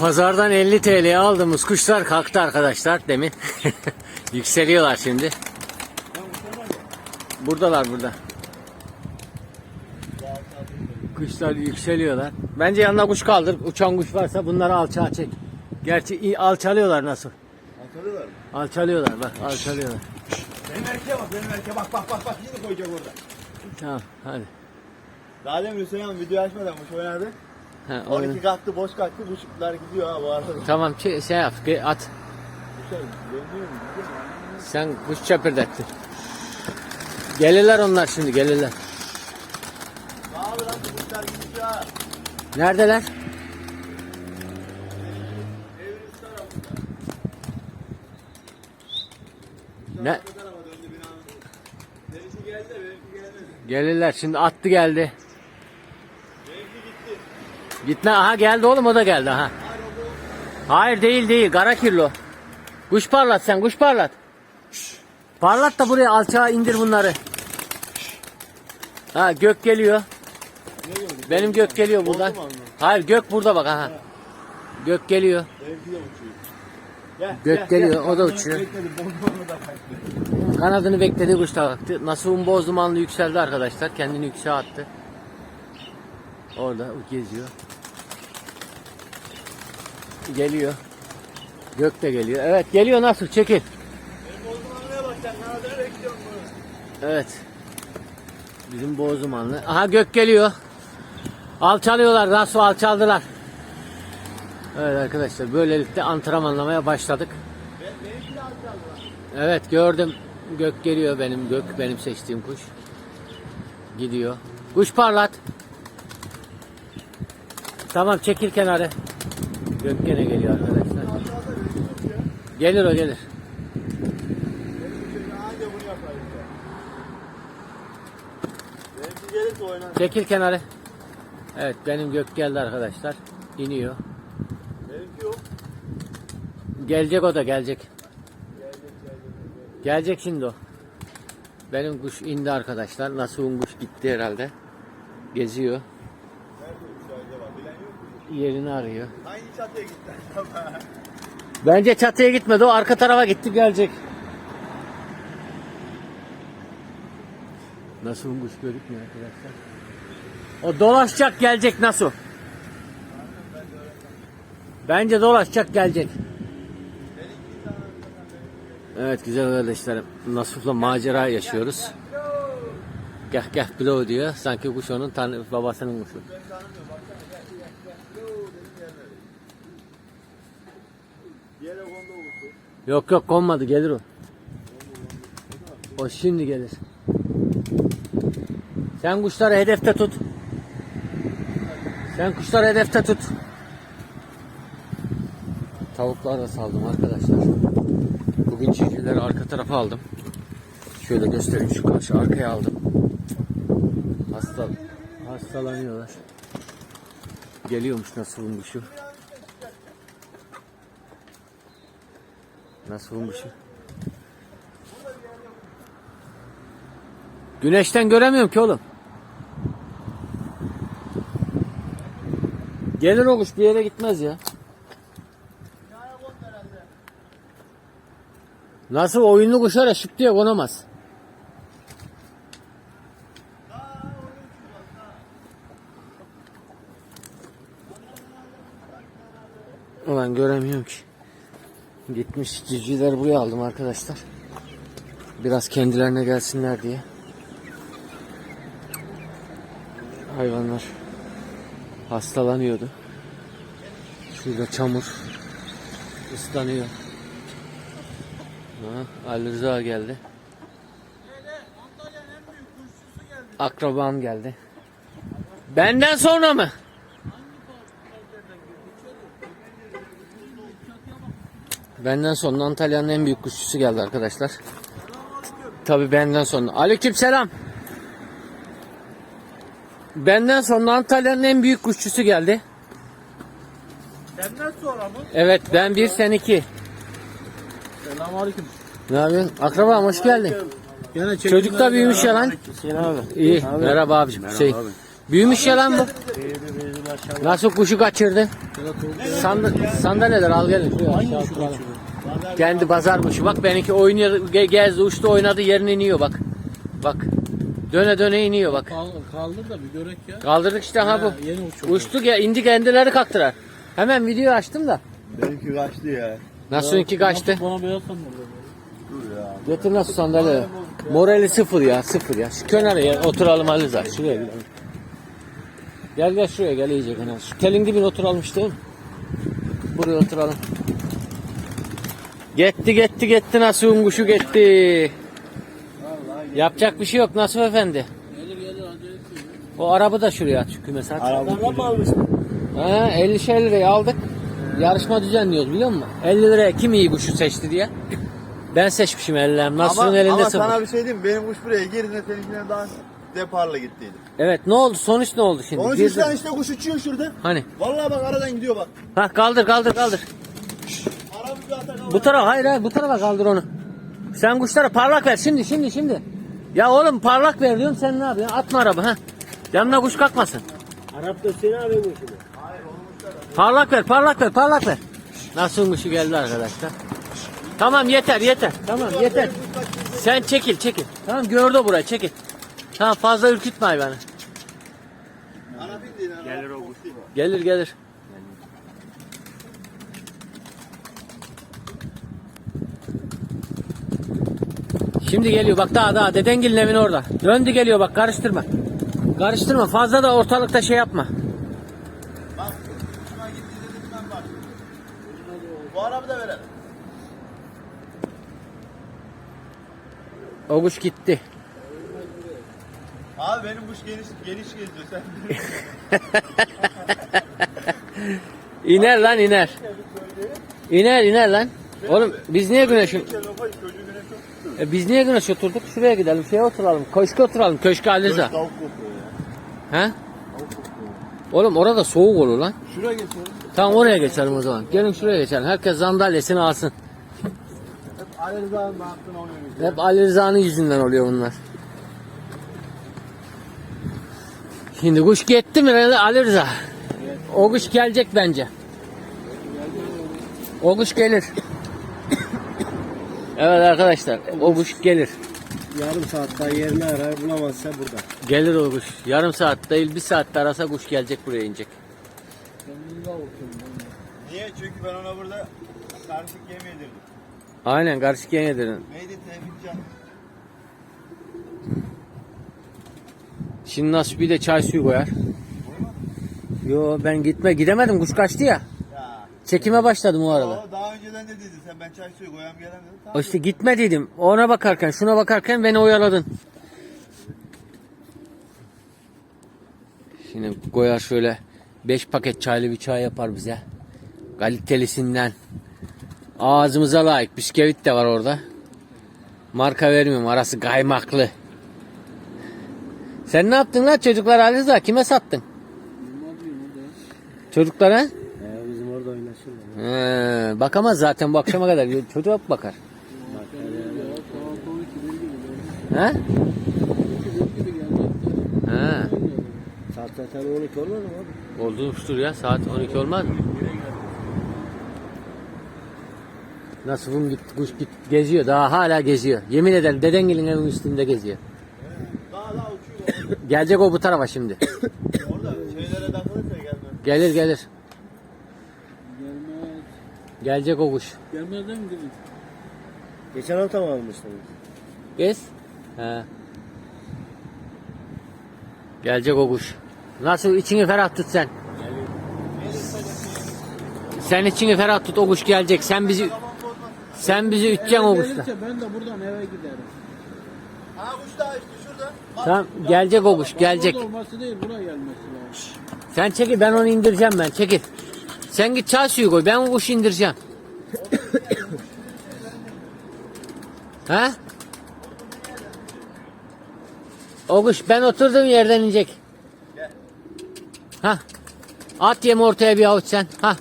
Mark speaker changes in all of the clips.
Speaker 1: Pazardan 50 TL'ye aldığımız kuşlar kalktı arkadaşlar demin. Yükseliyorlar şimdi. Buradalar burada. Kuşlar yükseliyorlar. Bence yanına kuş kaldır. Uçan kuş varsa bunları alçağa çek. Gerçi iyi alçalıyorlar nasıl?
Speaker 2: Hatırlıyorlar mı?
Speaker 1: Alçalıyorlar bak alçalıyorlar.
Speaker 2: Benim erkeğe bak benim erkeğe bak bak bak bak yine koyacak orada.
Speaker 1: Tamam hadi.
Speaker 2: Daha demin Hüseyin abi video açmadan kuş oynadı.
Speaker 1: Ha,
Speaker 2: 12
Speaker 1: oyun.
Speaker 2: kalktı boş kalktı kuşlar gidiyor ha bu arada.
Speaker 1: Tamam şey, şey yap at.
Speaker 2: Mu?
Speaker 1: Sen kuş çöpürdetti. Gelirler onlar şimdi gelirler.
Speaker 2: Ne abi lan bu kuşlar gidiyor ha.
Speaker 1: Neredeler? Ne? Gelirler şimdi attı geldi. Gitme aha geldi oğlum o da geldi aha. Hayır değil değil kara kirlo. Kuş parlat sen kuş parlat. Parlat da buraya alçağa indir bunları. Ha gök geliyor. Benim gök geliyor buradan. Hayır gök burada bak aha. Gök geliyor. Gök geliyor, o da uçuyor. Kanadını beklediği kuş da kalktı. Nasuh'un boz dumanlı yükseldi arkadaşlar. Kendini yükseğe attı. Orada geziyor. Geliyor. Gök de geliyor. Evet geliyor
Speaker 2: bekliyorum bunu?
Speaker 1: Evet. Bizim boz dumanlı. Aha gök geliyor. Alçalıyorlar. Nasuh alçaldılar. Evet arkadaşlar böylelikle antrenmanlamaya başladık. Evet gördüm. Gök geliyor benim gök benim seçtiğim kuş. Gidiyor. Kuş parlat. Tamam çekil kenarı. Gök gene geliyor arkadaşlar. Gelir o gelir. Çekil kenarı. Evet benim gök geldi arkadaşlar. İniyor.
Speaker 2: Benimki yok.
Speaker 1: Gelecek o da gelecek.
Speaker 2: Gelecek gelecek.
Speaker 1: Şimdi o. Benim kuş indi arkadaşlar. Nasuh'un kuş gitti herhalde. Geziyor.
Speaker 2: Nerede uçuyor acaba? Bilen yok mu?
Speaker 1: Yerini arıyor.
Speaker 2: Hangi çatıya gitti acaba?
Speaker 1: Bence çatıya gitmedi. O arka tarafa gitti gelecek. Nasıl kuş gözükmüyor arkadaşlar. O dolaşacak gelecek nasıl? Bence dolaşacak gelecek. Evet güzel kardeşlerim. Nasuh'la macera yaşıyoruz. Gel gel blow diyor. Sanki kuş onun babasının kuşu. Yok yok konmadı gelir o. O şimdi gelir. Sen kuşları hedefte tut. Sen kuşları hedefte tut. Tavukları da saldım arkadaşlar. Bugün civcivleri arka tarafa aldım. Şöyle göstereyim şu karşı arkaya aldım. Hasta hastalanıyorlar. Geliyormuş nasıl kuşu. Nasıl bulmuşum? Güneşten göremiyorum ki oğlum. Gelir o kuş bir yere gitmez ya. Nasıl oyunlu kuşlar ya şıp diye konamaz. Ulan göremiyorum ki. Gitmiş civcivleri buraya aldım arkadaşlar. Biraz kendilerine gelsinler diye. Hayvanlar hastalanıyordu. Şurada çamur ıslanıyor. Ha, Ali Rıza geldi. Akrabam geldi. Benden sonra mı? Benden sonra Antalya'nın en büyük kuşçusu geldi arkadaşlar. Tabi benden sonra. Aleyküm selam. Benden sonra Antalya'nın en büyük kuşçusu geldi.
Speaker 2: Senden sonra mı?
Speaker 1: Evet ben bir sen iki.
Speaker 2: Selamünaleyküm.
Speaker 1: Ne yapıyorsun? Akrabam hoş geldin.
Speaker 2: Gene
Speaker 1: Çocuk da büyümüş ya lan.
Speaker 2: Hüseyin abi.
Speaker 1: İyi. Merhaba abicim. şey, büyümüş ya lan bu.
Speaker 2: Maşallah.
Speaker 1: Nasıl kuşu kaçırdın? Sand sandalyeler al gelin aşağı
Speaker 2: kuşu
Speaker 1: pazar kuşu. Bak benimki oynuyor, ge- gezdi, uçtu, oynadı, yerine iniyor bak. Bak. Döne döne iniyor bak.
Speaker 2: Kal- Kaldır da bir görek ya.
Speaker 1: Kaldırdık işte ha
Speaker 2: Ha,
Speaker 1: bu.
Speaker 2: yeni uçurdu.
Speaker 1: Uçtu ya indi kendileri kalktılar. Hemen video açtım da.
Speaker 3: Benimki kaçtı ya.
Speaker 1: Nasıl ki kaçtı?
Speaker 2: Bana beyaz sandım.
Speaker 3: Dur ya.
Speaker 1: Getir nasıl sandalye? Morali sıfır ya sıfır ya. Şu kenara ya oturalım Ali. Şuraya gidelim. Gel gel şuraya gel iyice kenara. Şu telin dibine oturalım işte. Buraya oturalım. Gitti gitti gitti nasıl kuşu gitti. Yapacak bir şey yok Nasuh Efendi.
Speaker 2: Gelir gelir.
Speaker 1: O araba da şuraya aç kümese at.
Speaker 3: Araba
Speaker 2: mı almışsın?
Speaker 1: Ha, 50 şey liraya aldık. Yarışma düzenliyoruz biliyor musun? 50 liraya kim iyi kuşu seçti diye. Ben seçmişim ellerim.
Speaker 3: Ama,
Speaker 1: elinde
Speaker 3: ama
Speaker 1: sıfır.
Speaker 3: sana bir şey diyeyim? Benim kuş buraya girdiğinde seninkinden daha deparla gittiydi.
Speaker 1: Evet ne oldu? Sonuç ne oldu şimdi? Girdin.
Speaker 3: için işte kuş uçuyor şurada.
Speaker 1: Hani?
Speaker 3: Vallahi bak aradan gidiyor bak.
Speaker 1: Ha kaldır kaldır kaldır. Bu tarafa hayır hayır bu tarafa kaldır onu. Sen kuşlara parlak ver şimdi şimdi şimdi. Ya oğlum parlak ver diyorum sen ne yapıyorsun? Atma araba ha. Yanına kuş kalkmasın.
Speaker 2: Arap da seni abi bu şimdi.
Speaker 1: Parlak ver parlak ver parlak ver. Nasıl kuşu geldi arkadaşlar. Tamam yeter yeter. Tamam yeter. Sen çekil çekil. Tamam gördü burayı çekil. Tamam fazla ürkütme hayvanı.
Speaker 3: Ara bir değil. Gelir o kuş.
Speaker 1: Gelir gelir. Şimdi geliyor bak daha daha dedengilin evin orada. Döndü geliyor bak karıştırma. Karıştırma fazla da ortalıkta şey yapma.
Speaker 3: Bak şuna gitti dedim ben bak. Bu arabı da verelim.
Speaker 1: O kuş gitti.
Speaker 3: Abi benim kuş geniş geniş geziyor sen.
Speaker 1: İner lan iner. İner iner lan. Oğlum biz niye güneşin
Speaker 3: Çocuğu güne çok tutuyor.
Speaker 1: e, biz niye güneş oturduk? Şuraya gidelim. Şeye oturalım. Köşke oturalım. Köşke Aliza.
Speaker 3: Tavuk kokuyor ya.
Speaker 1: He? Oğlum orada soğuk olur lan.
Speaker 3: Şuraya geçelim.
Speaker 1: Tamam oraya geçelim o zaman. Gelin şuraya geçelim. Herkes sandalyesini alsın.
Speaker 3: Hep Ali Rıza'nın ne yaptığını oynuyoruz.
Speaker 1: Hep Ali Rıza'nın yüzünden oluyor bunlar. Şimdi kuş gitti mi Ali Rıza? O kuş gelecek bence. O kuş gelir. evet arkadaşlar o kuş gelir.
Speaker 2: Yarım saat daha yerini arar bulamazsa burada.
Speaker 1: Gelir o kuş. Yarım saat değil bir saatte arasa kuş gelecek buraya inecek.
Speaker 3: Niye? Çünkü ben ona burada karışık yem yedirdim.
Speaker 1: Aynen karışık yem yedirin.
Speaker 3: Neydi Tevfikcan?
Speaker 1: Şimdi nasıl bir de çay suyu koyar. Yo ben gitme gidemedim kuş kaçtı ya.
Speaker 3: Ya.
Speaker 1: Çekime başladım o arada.
Speaker 3: O daha önceden ne dedin sen ben çay suyu koyam gelen dedin.
Speaker 1: O
Speaker 3: Tamam.
Speaker 1: işte gitme dedim. Ona bakarken şuna bakarken beni oyaladın. Şimdi koyar şöyle 5 paket çaylı bir çay yapar bize. Kalitelisinden. Ağzımıza layık. Bisküvit de var orada. Marka vermiyorum. Arası kaymaklı. Sen ne yaptın lan çocuklar Ali? Kime sattın? Çocuklara?
Speaker 2: He bizim orada oynaşırlar.
Speaker 1: He, bakamaz zaten bu akşama kadar. Çocuğa bakar. He? He.
Speaker 2: Saat zaten 12 olmadı mı abi?
Speaker 1: Olmuştur ya saat 12 olmaz mı? Nasıl bum git kuş git geziyor daha hala geziyor. Yemin ederim dedengilin evin üstünde geziyor. Gelecek o bu tarafa şimdi.
Speaker 3: Orada şeylere takılırsa gelmez.
Speaker 1: Gelir gelir.
Speaker 2: Gelmez.
Speaker 1: Gelecek o kuş.
Speaker 2: Gelmez değil mi dedim? Geçen hafta mı almıştınız?
Speaker 1: Gez. He. Gelecek o kuş. Nasıl içini ferah tut sen. Sen içini ferah tut o kuş gelecek. Sen bizi sen bizi üteceksin o kuşla.
Speaker 2: Ben de buradan eve giderim.
Speaker 3: Ha kuş daha işte şurada. Bak,
Speaker 1: Tamam gelecek o kuş gelecek.
Speaker 2: Burada olması değil buraya gelmesi lazım.
Speaker 1: Sen çekil ben onu indireceğim ben çekil. Sen git çay suyu koy ben o kuşu indireceğim. ha? O kuş ben oturduğum yerden inecek. Ha? At yemi ortaya bir avuç sen. Ha?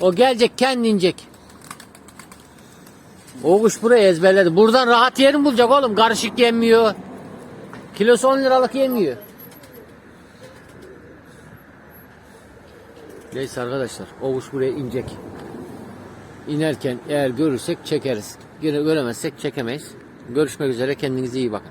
Speaker 1: O gelecek kendi inecek. O kuş buraya ezberledi. Buradan rahat yerini bulacak oğlum. Karışık yemiyor. Kilosu 10 liralık yemiyor. Neyse arkadaşlar o kuş buraya inecek. İnerken eğer görürsek çekeriz. Göre- Göremezsek çekemeyiz. Görüşmek üzere kendinize iyi bakın.